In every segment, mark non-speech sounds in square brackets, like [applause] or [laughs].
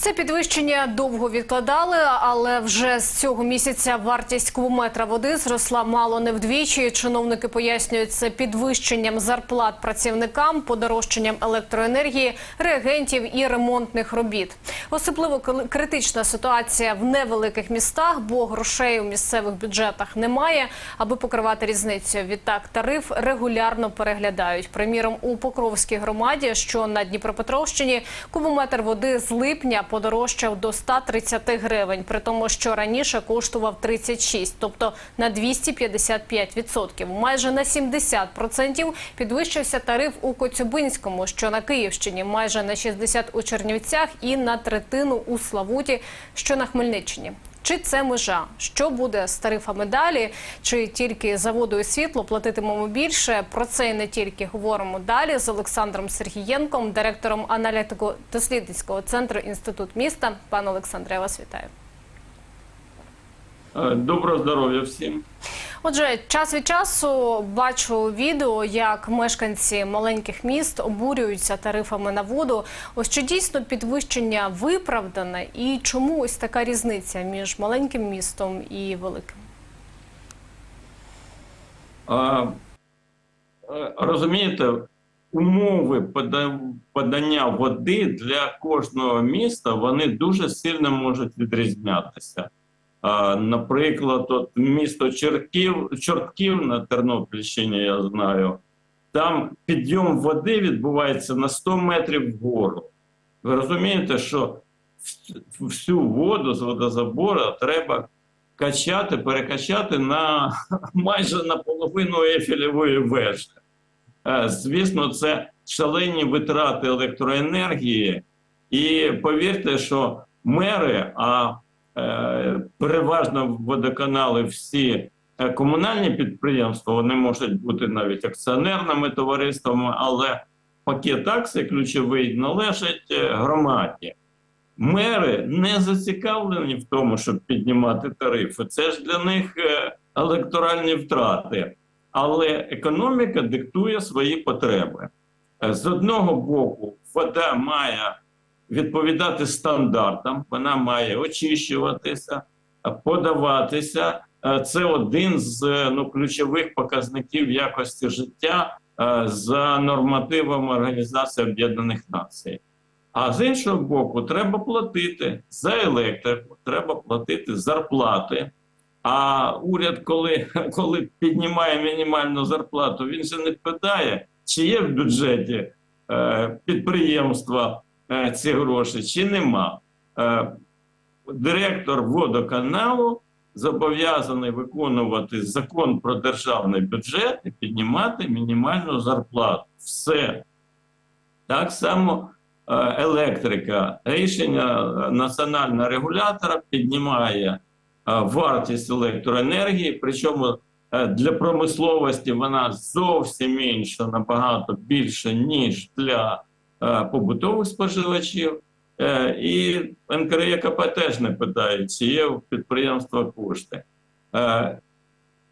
Це підвищення довго відкладали, але вже з цього місяця вартість кубометра води зросла мало не вдвічі. Чиновники пояснюють це підвищенням зарплат працівникам, подорожчанням електроенергії, реагентів і ремонтних робіт. Особливо критична ситуація в невеликих містах, бо грошей у місцевих бюджетах немає, аби покривати різницю. Відтак тариф регулярно переглядають. Приміром, у Покровській громаді, що на Дніпропетровщині, кубометр води з липня подорожчав до 130 гривень, при тому, що раніше коштував 36, тобто на 255%. Майже на 70% підвищився тариф у Коцюбинському, що на Київщині, майже на 60 у Чернівцях і на третину у Славуті, що на Хмельниччині. Чи це межа? Що буде з тарифами далі? Чи тільки за воду і світло платитимемо більше? Про це і не тільки говоримо далі з Олександром Сергієнком, директором аналітико-дослідницького центру Інститут міста. Пане Олександре, я вас вітаю. Е, Доброго здоров'я всім. Отже, час від часу бачу відео, як мешканці маленьких міст обурюються тарифами на воду. Ось чи дійсно підвищення виправдане, і чому ось така різниця між маленьким містом і великим? А, е, Розумієте, умови подання води для кожного міста вони дуже сильно можуть відрізнятися. Наприклад, от місто Черків, Чортків на Тернопільщині, я знаю, там підйом води відбувається на 100 метрів вгору. Ви розумієте, що всю воду з водозабору треба качати, перекачати на [laughs] майже наполовину ефілевої вежі. Е, Звісно, це шалені витрати електроенергії, і повірте, що мери, а переважно водоканали всі е, комунальні підприємства, вони можуть бути навіть акціонерними товариствами, але пакет акцій ключовий належить е, громаді. Мери не зацікавлені в тому, щоб піднімати тарифи. Це ж для них е, електоральні втрати. Але економіка диктує свої потреби. Е, З одного боку, вода має відповідати стандартам, вона має очищуватися, е, подаватися. Е, Це один з е, ну, ключових показників якості життя за нормативами Організації Об'єднаних Націй. А з іншого боку, треба платити за електрику, треба платити зарплати. А уряд, коли, [laughs] коли піднімає мінімальну зарплату, він же не питає, чи є в бюджеті е, підприємства ці гроші, чи нема. Е, директор водоканалу зобов'язаний виконувати закон про державний бюджет і піднімати мінімальну зарплату. Все. Так само е, електрика. Рішення національного регулятора піднімає е, вартість електроенергії, причому е, для промисловості вона зовсім інша, набагато більше, ніж для е, побутових споживачів. Е, І НКРЄКП теж не питає, чи є у підприємства кошти. Е,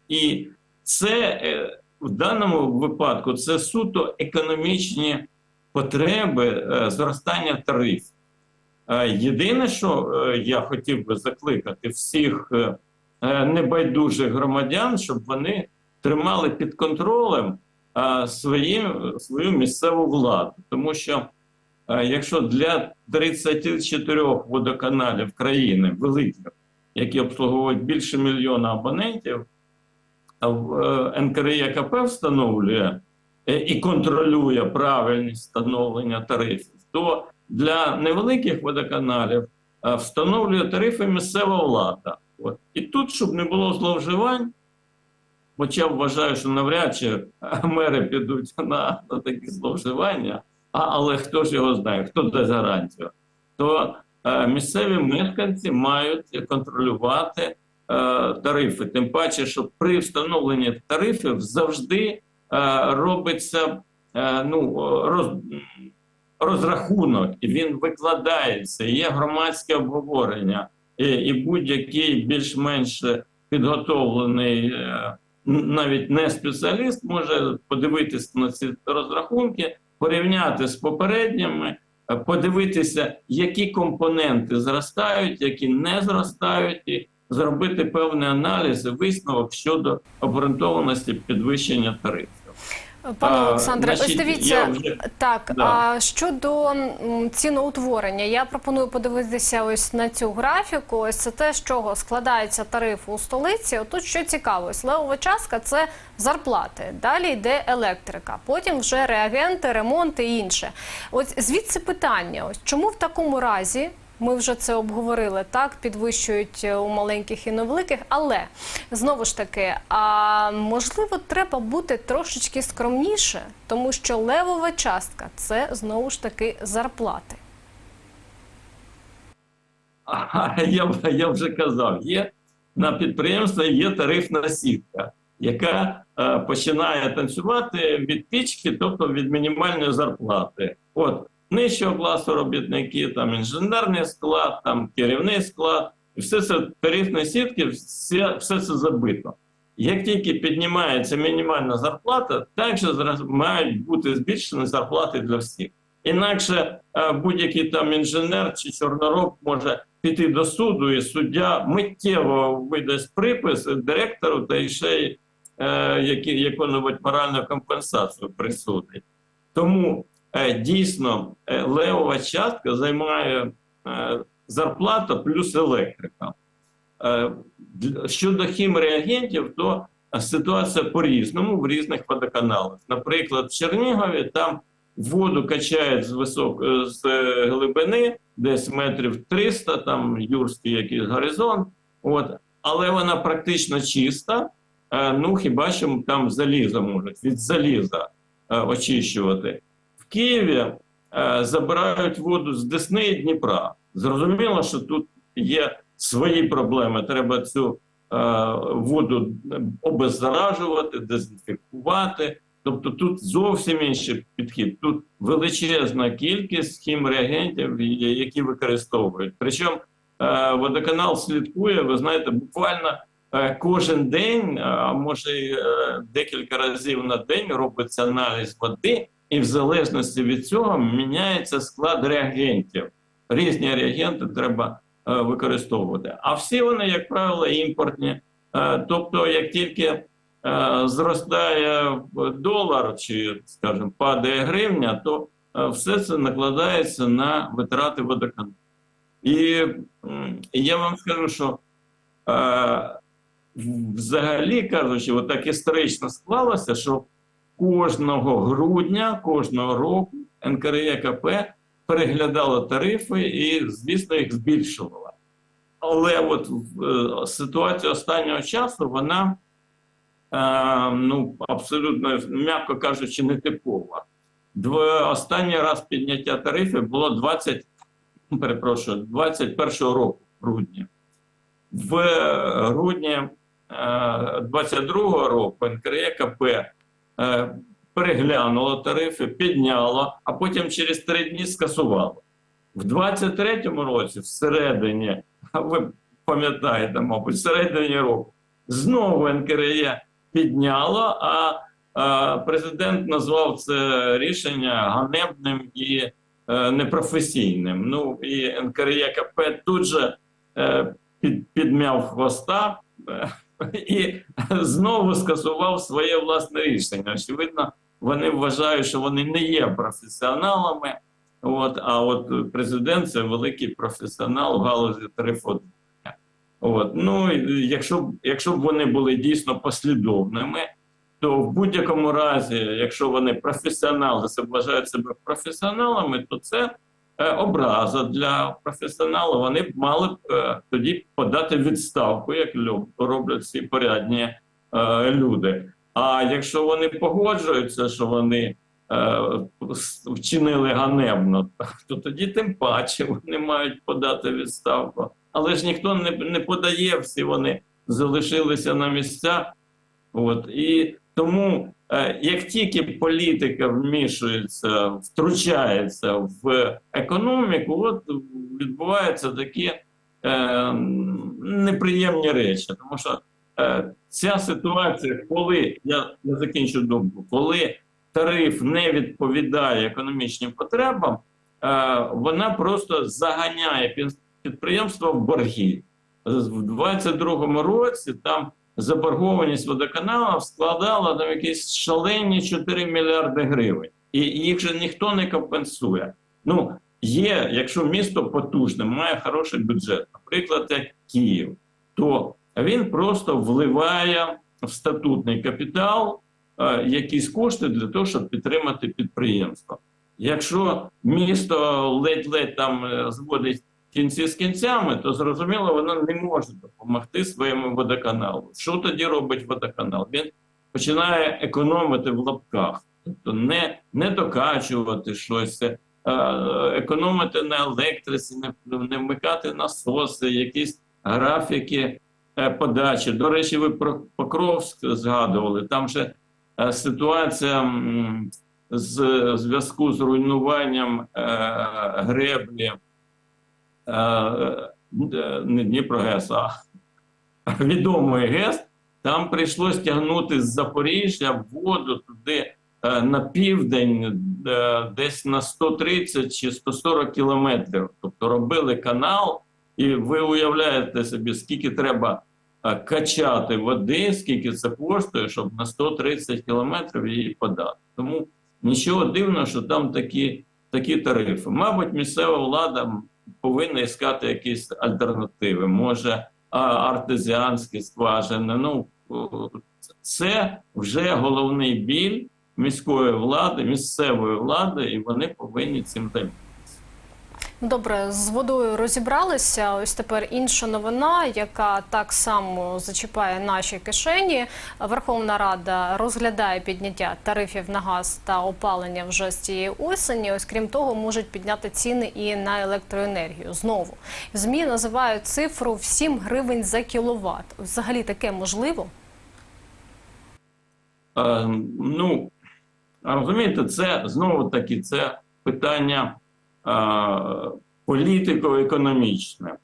І це е, в даному випадку це суто економічні потреби е, зростання тарифів. Е, Єдине, що е, я хотів би закликати всіх е, е, небайдужих громадян, щоб вони тримали під контролем е, свої, свою місцеву владу. Тому що е, якщо для 34 водоканалів країни великих, які обслуговують більше мільйона абонентів, е, НКРЄКП встановлює е, і контролює правильність встановлення тарифів, то для невеликих водоканалів е, встановлює тарифи місцева влада. От. І тут, щоб не було зловживань, хоча вважаю, що навряд чи е, мери підуть на, на такі зловживання, а, але хто ж його знає, хто дасть гарантію, то е, місцеві мешканці мають контролювати е, тарифи. Тим паче, що при встановленні тарифів завжди е, робиться е, ну, роз, розрахунок, він викладається, є громадське обговорення, і, і будь-який більш-менш підготовлений, е, навіть не спеціаліст, може подивитися на ці розрахунки, порівняти з попередніми е, подивитися, які компоненти зростають, які не зростають, і зробити певний аналіз і висновок щодо обґрунтованості підвищення тарифів. Пане Олександре, ось дивіться, вже- так, Да. а щодо ціноутворення, я пропоную подивитися ось на цю графіку. Ось це те, з чого складається тариф у столиці. Отут що цікаво, ось левова частка це зарплати. Далі йде електрика, потім вже реагенти, ремонти і інше. Ось звідси питання: ось чому в такому разі ми вже це обговорили, так підвищують е, у маленьких і невеликих, але знову ж таки, а можливо, треба бути трошечки скромніше, тому що левова частка це знову ж таки зарплати. [laughs] Я, я вже казав, є на підприємстві є тарифна сітка, яка е, починає танцювати від пічки, тобто від мінімальної зарплати. От нижчого класу робітники, там інженерний склад, там керівний склад, і все це тарифні сітки, все, все це забито. Як тільки піднімається мінімальна зарплата, також зраз- мають бути збільшені зарплати для всіх. Інакше е, будь-який там інженер чи чорнороб може піти до суду, і суддя миттєво видасть припис директору та ще й е, яку-небудь моральну компенсацію присудить. Тому дійсно е, левова частка займає е, зарплата плюс електрика. Е, щодо хімреагентів, то ситуація по-різному в різних водоканалах. Наприклад, в Чернігові там воду качають з висок е, з е, глибини, десь метрів 300, там юрський якийсь горизонт. От, але вона практично чиста. Е, ну хіба що там залізо можуть від заліза е, очищувати. Києві е, забирають воду з Десни і Дніпра. Зрозуміло, що тут є свої проблеми. Треба цю е, воду обеззаражувати, дезінфікувати. Тобто тут зовсім інший підхід. Тут величезна кількість хімреагентів, які використовують. Причому е, водоканал слідкує, ви знаєте, буквально е, кожен день, а може е, декілька разів на день робиться аналіз води, і в залежності від цього міняється склад реагентів. Різні реагенти треба е, використовувати. А всі вони, як правило, імпортні. Е, тобто, як тільки е, зростає долар чи, скажімо, падає гривня, то все це накладається на витрати водоканалу. І я вам скажу, що взагалі кажучи, отак історично склалося, що кожного грудня, кожного року НКРЕКП переглядало тарифи і, звісно, їх збільшувала. Але от е, ситуація останнього часу, вона е, ну, абсолютно, м'яко кажучи, нетипова. Останній раз підняття тарифів було 20, перепрошую, 21 року, в грудні. В грудні е, 22 року НКРЕКП е, переглянуло тарифи, підняло, а потім через три дні скасувало. В 23-му році, всередині, а ви пам'ятаєте, мабуть, всередині року, знову НКРЕ підняло, а, а президент назвав це рішення ганебним і е, непрофесійним. Ну і НКРЕКП тут же е, під, підмяв хвоста е, і знову скасував своє власне рішення. Очевидно, вони вважають, що вони не є професіоналами. От, а от президент це великий професіонал в галузі тарифоутворення. От, ну, якщо, б- якщо б вони були дійсно послідовними, то в будь-якому разі, якщо вони професіонали, вважають себе професіоналами, то це образа для професіоналу. Вони б мали б е, тоді подати відставку, як роблять всі порядні е, люди. А якщо вони погоджуються, що вони е, вчинили ганебно, то тоді тим паче вони мають подати відставку. Але ж ніхто не, не подає, всі вони залишилися на місцях. От і тому, е, як тільки політика вмішується, втручається в економіку, от відбуваються такі е, неприємні речі. Тому що е, ця ситуація, коли я, я закінчу думку, коли тариф не відповідає економічним потребам, е, вона просто заганяє під- підприємство в борги. В 22-му році там заборгованість водоканалів складала там якісь шалені 4 мільярди гривень, і їх же ніхто не компенсує. Ну є, якщо місто потужне, має хороший бюджет, наприклад, як Київ, то він просто вливає в статутний капітал е, якісь кошти для того, щоб підтримати підприємство. Якщо місто ледь-ледь там е, зводить кінці з кінцями, то зрозуміло, воно не може допомогти своєму водоканалу. Що тоді робить водоканал? Він починає економити в лапках, тобто не, не докачувати щось, е, економити на електриці, не, не вмикати насоси, якісь графіки е, подачі. До речі, ви про Покровськ згадували. Там же е, ситуація з зв'язку з руйнуванням е, греблі не Дніпрогес, а [laughs] відомої ГЕС, там прийшлось тягнути з Запоріжжя воду туди е, на південь, е, десь на 130 чи 140 кілометрів. Тобто робили канал, і ви уявляєте собі, скільки треба е, качати води, скільки це коштує, щоб на 130 кілометрів її подати. Тому нічого дивного, що там такі, такі тарифи. Мабуть, місцева влада повинна іскати якісь альтернативи. Може, артезіанські скважини. Ну це вже головний біль міської влади, місцевої влади, і вони повинні цим займатися. Добре, з водою розібралися. Ось тепер інша новина, яка так само зачіпає наші кишені. Верховна Рада розглядає підняття тарифів на газ та опалення вже з цієї осені. Ось крім того, можуть підняти ціни і на електроенергію. Знову змі називають цифру в 7 гривень за кіловат. Взагалі таке можливо? Е, ну, розумієте, це знову таки це питання е, політико-економічне.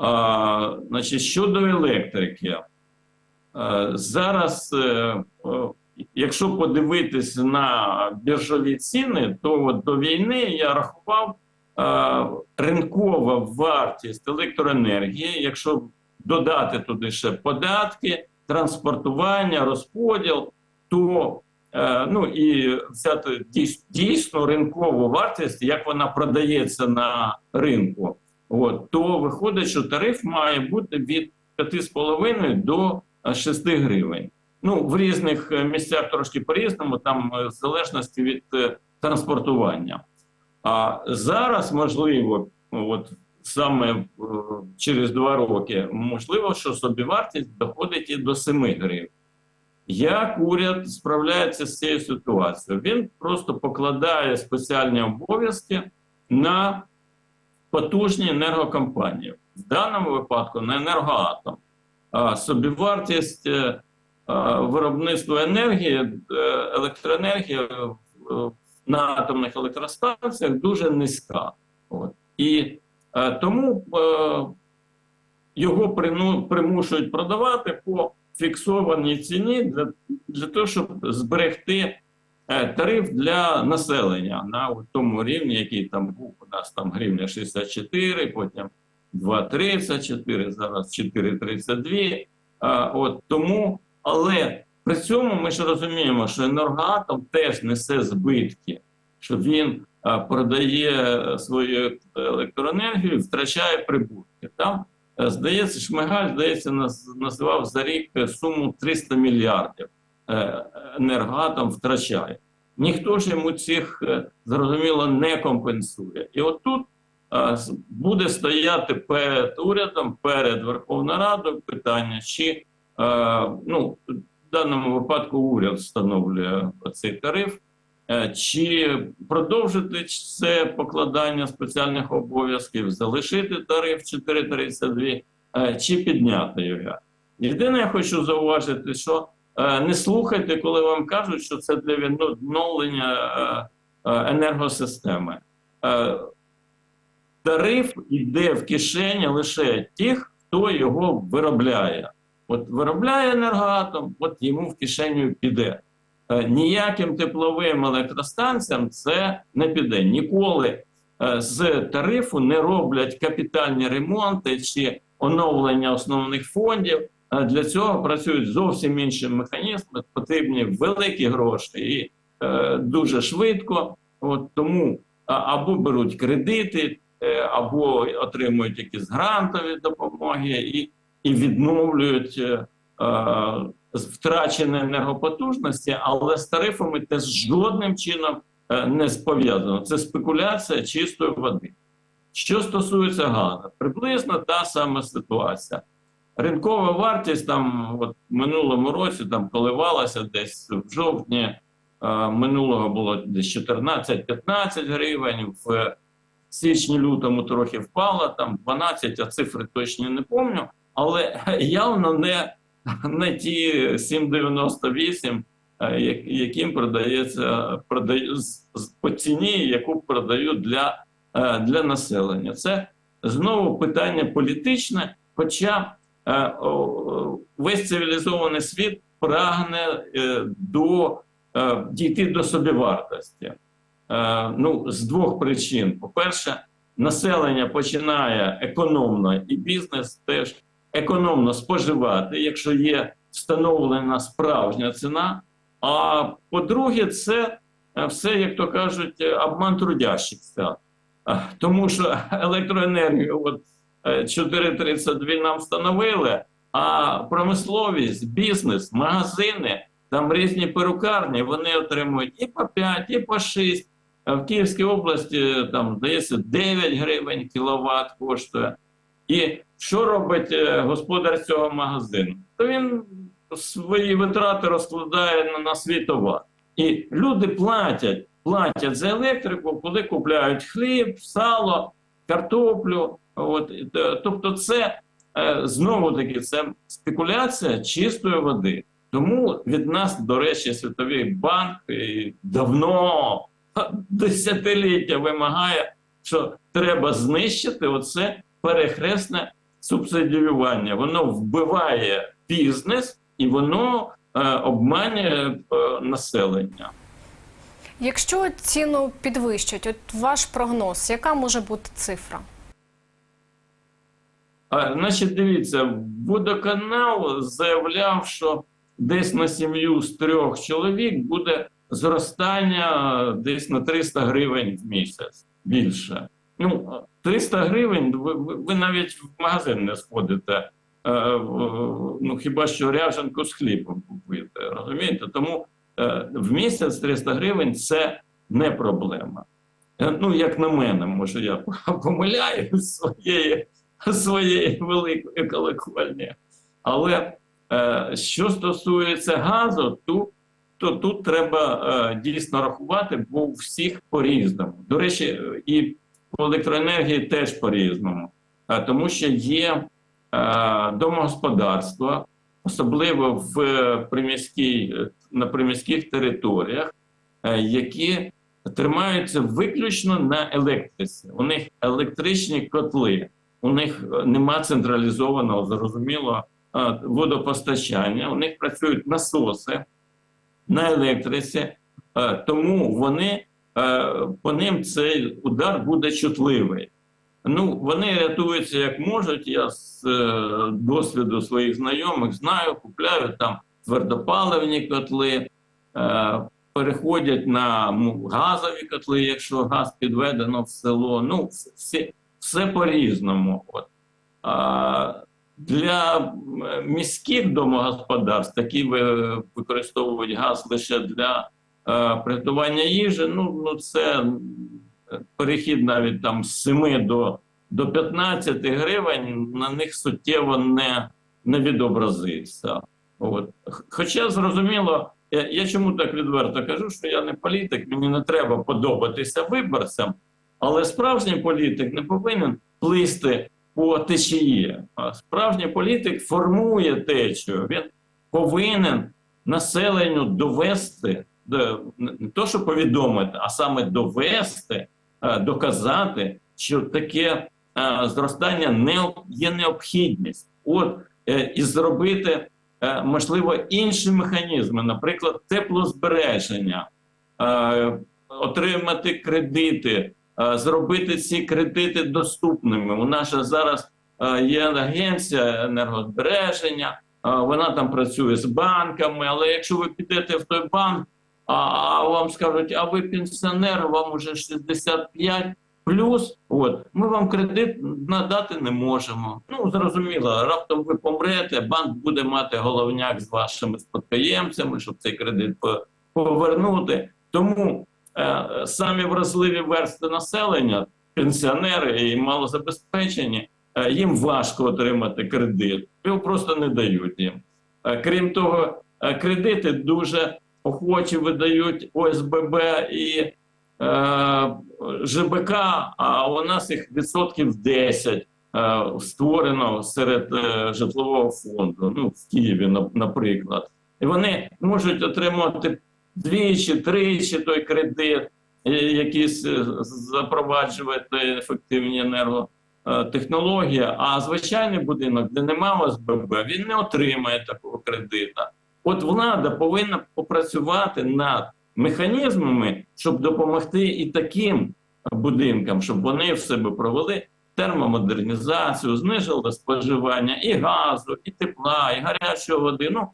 Е, значить, щодо електрики, е, зараз, е, якщо подивитись на біржові ціни, то от до війни я рахував ринкова вартість електроенергії, якщо додати туди ще податки, транспортування, розподіл, то ну і взяти дійсно ринкову вартість, як вона продається на ринку, от, то виходить, що тариф має бути від 5,5 до е, 6 гривень. Ну, в різних е, місцях трошки по-різному, там е, в залежності від е, транспортування. А зараз можливо, от саме е, через два роки, можливо, що собівартість доходить і до 7 гривень. Як уряд справляється з цією ситуацією? Він просто покладає спеціальні обов'язки на потужні енергокомпанії. В даному випадку на енергоатом. А собівартість е, виробництва енергії, е, електроенергії на атомних електростанціях дуже низька. От. І е, тому його примушують продавати по фіксованій ціні для, для того, щоб зберегти е, тариф для населення на тому рівні, який там був у нас там гривня 64, потім 2,34, зараз 4,32. А, от тому, але при цьому ми ж розуміємо, що енергоатом теж несе збитки, що він продає свою електроенергію, втрачає прибутки. Там е, здається, Шмигаль здається, наз- називав за рік е, суму 300 мільярдів. е, Енергоатом втрачає. Ніхто ж йому цих е, зрозуміло не компенсує. І отут е, буде стояти перед урядом, перед Верховною Радою питання, чи е, ну, в даному випадку уряд встановлює цей тариф, е, чи продовжити це покладання спеціальних обов'язків, залишити тариф 4,32, е, чи підняти його. Єдине, я хочу зауважити, що е, не слухайте, коли вам кажуть, що це для відновлення е, е, енергосистеми. Е, Тариф йде в кишені лише тих, хто його виробляє. От виробляє енергоатом, от йому в кишеню піде. Е, Ніяким тепловим електростанціям це не піде. Ніколи е, з тарифу не роблять капітальні ремонти чи оновлення основних фондів. Е, Для цього працюють зовсім інші механізми, потрібні великі гроші і е, дуже швидко. От тому або беруть кредити, або отримують якісь грантові допомоги і, і відновлюють е, втрачені енергопотужності, але з тарифами це жодним чином е, не пов'язано. Це спекуляція чистої води. Що стосується газу, приблизно та сама ситуація. Ринкова вартість там от минулому році там коливалася десь в жовтні е, минулого було десь 14-15 гривень, в січні-лютому трохи впала, там 12, а цифри точно не пам'ятаю, але [laughs] явно не, [laughs] не ті 7,98, е, яким продається продаю, по ціні, яку продають для, е, для населення. Це знову питання політичне, хоча е, весь цивілізований світ прагне до дійти до собівартості. Ну, з двох причин: по-перше, населення починає економно, і бізнес теж економно споживати, якщо є встановлена справжня ціна. А по-друге, це е, все, як то кажуть, е, обман трудящихся. Е, Тому що [laughs] електроенергію, от е, 4,32 нам встановили, а промисловість, бізнес, магазини, там різні перукарні, вони отримують і по 5, і по 6. В Київській області там здається 9 гривень кіловат коштує. І що робить е, господар цього магазину? То він свої витрати розкладає на, на свій товар. І люди платять, платять за електрику, коли купляють хліб, сало, картоплю. От, тобто, це е, знову таки це спекуляція чистої води. Тому від нас, до речі, Світовий банк давно [laughs] десятиліття вимагає, що треба знищити оце перехресне субсидіювання. Воно вбиває бізнес і воно е, обманює е, населення. Якщо ціну підвищать, от ваш прогноз, яка може бути цифра? А, значить, дивіться, водоканал заявляв, що десь на сім'ю з трьох чоловік буде зростання десь на 300 гривень в місяць більше. Ну, 300 гривень, ви, ви навіть в магазин не сходите. Е, ну, хіба що ряженку з хлібом купити, розумієте? Тому е, в місяць 300 гривень це не проблема. Е, Ну, як на мене, може, я [laughs] помиляюсь своєї своєї великої колокольні. Але що стосується газу, то, то тут треба дійсно рахувати, бо у всіх по-різному. До речі, і по електроенергії теж по-різному, е, тому що є е, домогосподарства, особливо в е, приміській, на приміських територіях, які тримаються виключно на електриці. У них електричні котли у них нема централізованого, зрозуміло, водопостачання. У них працюють насоси на електриці, тому вони по ним цей удар буде чутливий. Ну, вони рятуються як можуть. Я з е, досвіду своїх знайомих знаю, купляють там твердопаливні котли, е, переходять на газові котли, якщо газ підведено в село. Ну, всі, все по-різному. Для міських домогосподарств, які використовують газ лише для е, приготування їжі, ну, ну це перехід навіть там з 7 до, до 15 гривень на них суттєво не, не відобразився. От. Хоча зрозуміло, я, я чому так відверто кажу, що я не політик, мені не треба подобатися виборцям, але справжній політик не повинен плисти по течії. А Справжній політик формує течію. Він повинен населенню довести, до- не то, що повідомити, а саме довести, е, доказати, що таке е, зростання не є необхідність. От е, і зробити е, можливо інші механізми, наприклад, теплозбереження, е, отримати кредити е, зробити ці кредити доступними. У нас зараз е, є агенція енергозбереження, е, вона там працює з банками. Але якщо ви підете в той банк, а, вам скажуть, а ви пенсіонер, вам уже 65 плюс, от ми вам кредит надати не можемо. Ну зрозуміло, раптом ви помрете, банк буде мати головняк з вашими спадкоємцями, щоб цей кредит повернути. Тому е, самі вразливі версти населення, пенсіонери і малозабезпечені, е, їм важко отримати кредит. Його просто не дають їм. Е, Крім того, е, кредити дуже охочі видають ОСББ і е, ЖБК, а у нас їх відсотків 10 е, створено серед е, житлового фонду, ну в Києві, на- наприклад. І вони можуть отримати двічі, тричі той кредит, е, якісь е, запроваджувати ефективні енерготехнології. А звичайний будинок, де немає ОСББ, він не отримає такого кредита. От влада повинна попрацювати над механізмами, щоб допомогти і таким будинкам, щоб вони в себе провели термомодернізацію, знижили споживання і газу, і тепла, і гарячої води. Ну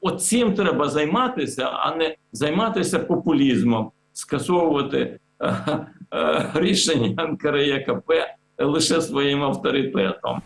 от треба займатися, а не займатися популізмом, скасовувати е, е, рішення НКРЕКП лише своїм авторитетом.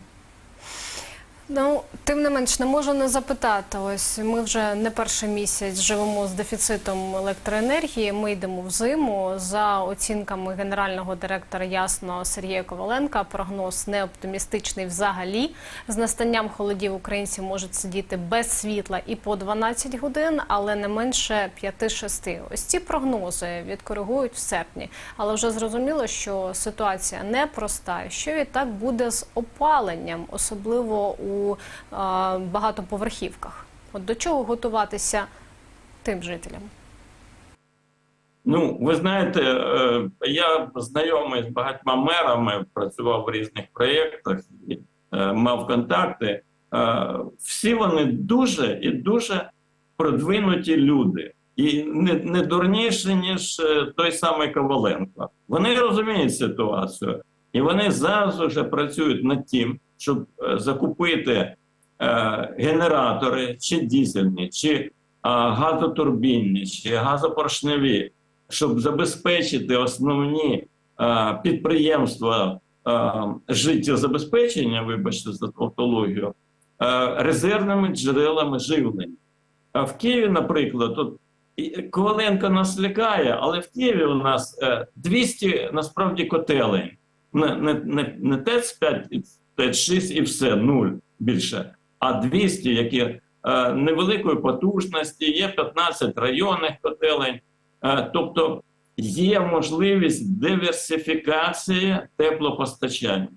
Ну, тим не менш, не можу не запитати. Ось ми вже не перший місяць живемо з дефіцитом електроенергії. Ми йдемо в зиму. За оцінками генерального директора ясно Сергія Коваленка, прогноз не оптимістичний взагалі. З настанням холодів українці можуть сидіти без світла і по 12 годин, але не менше 5-6. Ось ці прогнози відкоригують в серпні. Але вже зрозуміло, що ситуація непроста. Що відтак буде з опаленням, особливо у е, багатоповерхівках? От до чого готуватися тим жителям? Ну, ви знаєте, е, я знайомий з багатьма мерами, працював в різних проєктах е, мав контакти. Е, Всі вони дуже і дуже продвинуті люди, і не, не дурніші, ніж той самий Коваленко. Вони розуміють ситуацію, і вони зараз вже працюють над тим, щоб е, закупити е, генератори, чи дізельні, чи газотурбінні, чи газопоршневі щоб забезпечити основні е, підприємства життєзабезпечення, вибачте за тавтологію, резервними джерелами живлення. А в Києві, наприклад, тут Коваленко нас лякає, але в Києві у нас е, 200 насправді котелень. Не, не, не, не ТЕЦ 5, 5, 6 і все, нуль більше, а 200, які е, невеликої потужності, є 15 районних котелень. Е, Тобто є можливість диверсифікації теплопостачання.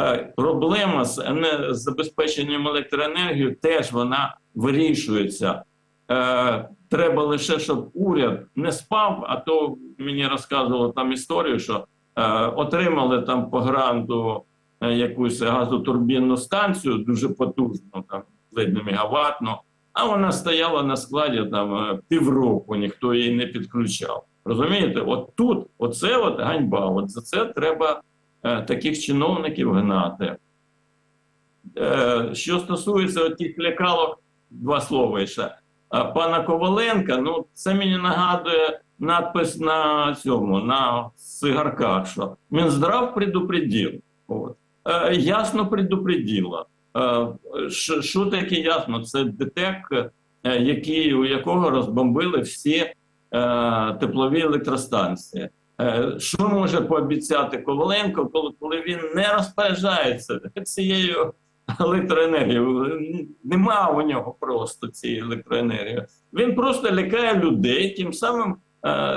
Е, Проблема з забезпеченням електроенергією теж вона вирішується. Е, Треба лише, щоб уряд не спав, а то мені розказували там історію, що е, отримали там по гранту якусь газотурбінну станцію, дуже потужну, там ледь не мегаватну, а вона стояла на складі там е, півроку, ніхто її не підключав. Розумієте, от тут, оце от ганьба. От за це треба е, таких чиновників гнати. Е, що стосується тих лякалок, два слова ще. Е, Пана Коваленка, ну це мені нагадує надпис на цьому, на цигарках, що Мінздрав предупредив. От. Е, ясно предупредила. Е, що, таке ясно? Це ДТЕК, е, який, у якого розбомбили всі теплові електростанції. Що може пообіцяти Коваленко, коли, він не розпоряджається цією електроенергією? Нема у нього просто цієї електроенергії. Він просто лякає людей, тим самим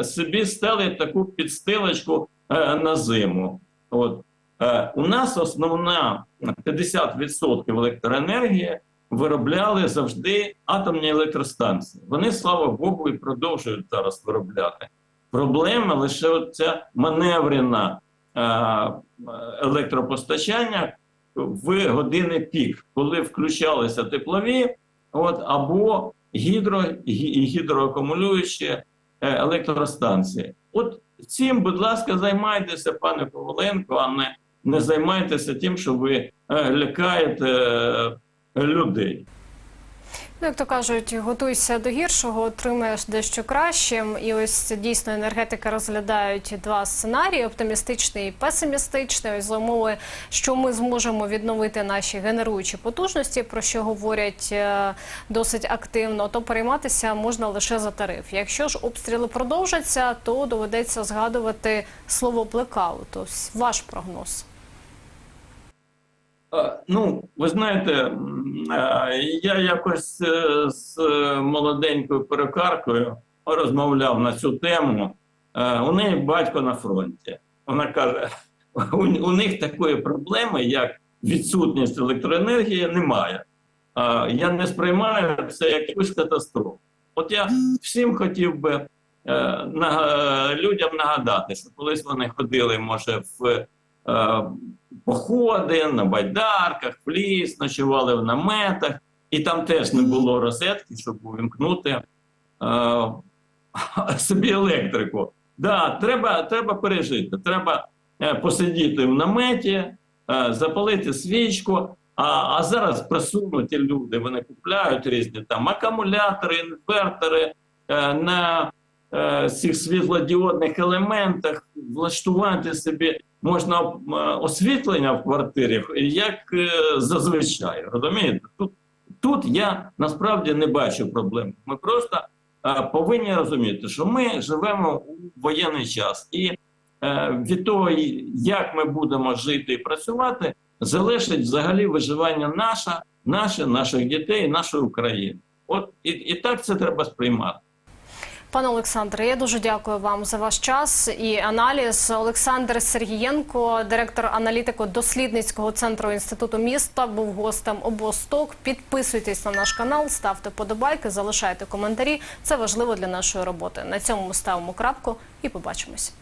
собі стелить таку підстилочку на зиму. От. Е, у нас основна 50% електроенергії виробляли завжди атомні електростанції. Вони, слава Богу, і продовжують зараз виробляти. Проблема лише ця маневрена е, електропостачання в години пік, коли включалися теплові, от, або гідро, гідроакумулюючі е, електростанції. От цим, будь ласка, займайтеся, пане Коваленко, а не, не займайтеся тим, що ви е, лякаєте е, людей. Ну, як то кажуть, готуйся до гіршого, отримаєш дещо кращим. І ось дійсно енергетики розглядають два сценарії: оптимістичний і песимістичний. Ось за умови, що ми зможемо відновити наші генеруючі потужності, про що говорять е, досить активно, то перейматися можна лише за тариф. Якщо ж обстріли продовжаться, то доведеться згадувати слово блекаут. Ось ваш прогноз. Е, Ну, ви знаєте, е, я якось е, з молоденькою перукаркою розмовляв на цю тему. У неї батько на фронті. Вона каже: [laughs] у, них такої проблеми, як відсутність електроенергії, немає. Я не сприймаю це як якусь катастрофу. От я всім хотів би людям нагадати, що колись вони ходили, може, в походи на байдарках, в ліс, ночували в наметах, і там теж не було розетки, щоб увімкнути е, [laughs] собі електрику. Да, треба, треба пережити. Треба е, посидіти в наметі, е, запалити свічку. А, а зараз просунуті люди вони купляють різні там акумулятори, інвертори е, на цих світлодіодних елементах, влаштувати собі можна е, освітлення в квартирі, як е, зазвичай. Розумієте? Тут, тут я насправді не бачу проблем. Ми просто е, повинні розуміти, що ми живемо у воєнний час, і е, від того, як ми будемо жити і працювати, залежить взагалі виживання наше, наших дітей, нашої України. От і, і так це треба сприймати. Пане Олександре, я дуже дякую вам за ваш час і аналіз. Олександр Сергієнко, директор аналітико-дослідницького центру інституту міста, був гостем обосток. Підписуйтесь на наш канал, ставте подобайки, залишайте коментарі. Це важливо для нашої роботи. На цьому ми ставимо крапку і побачимось.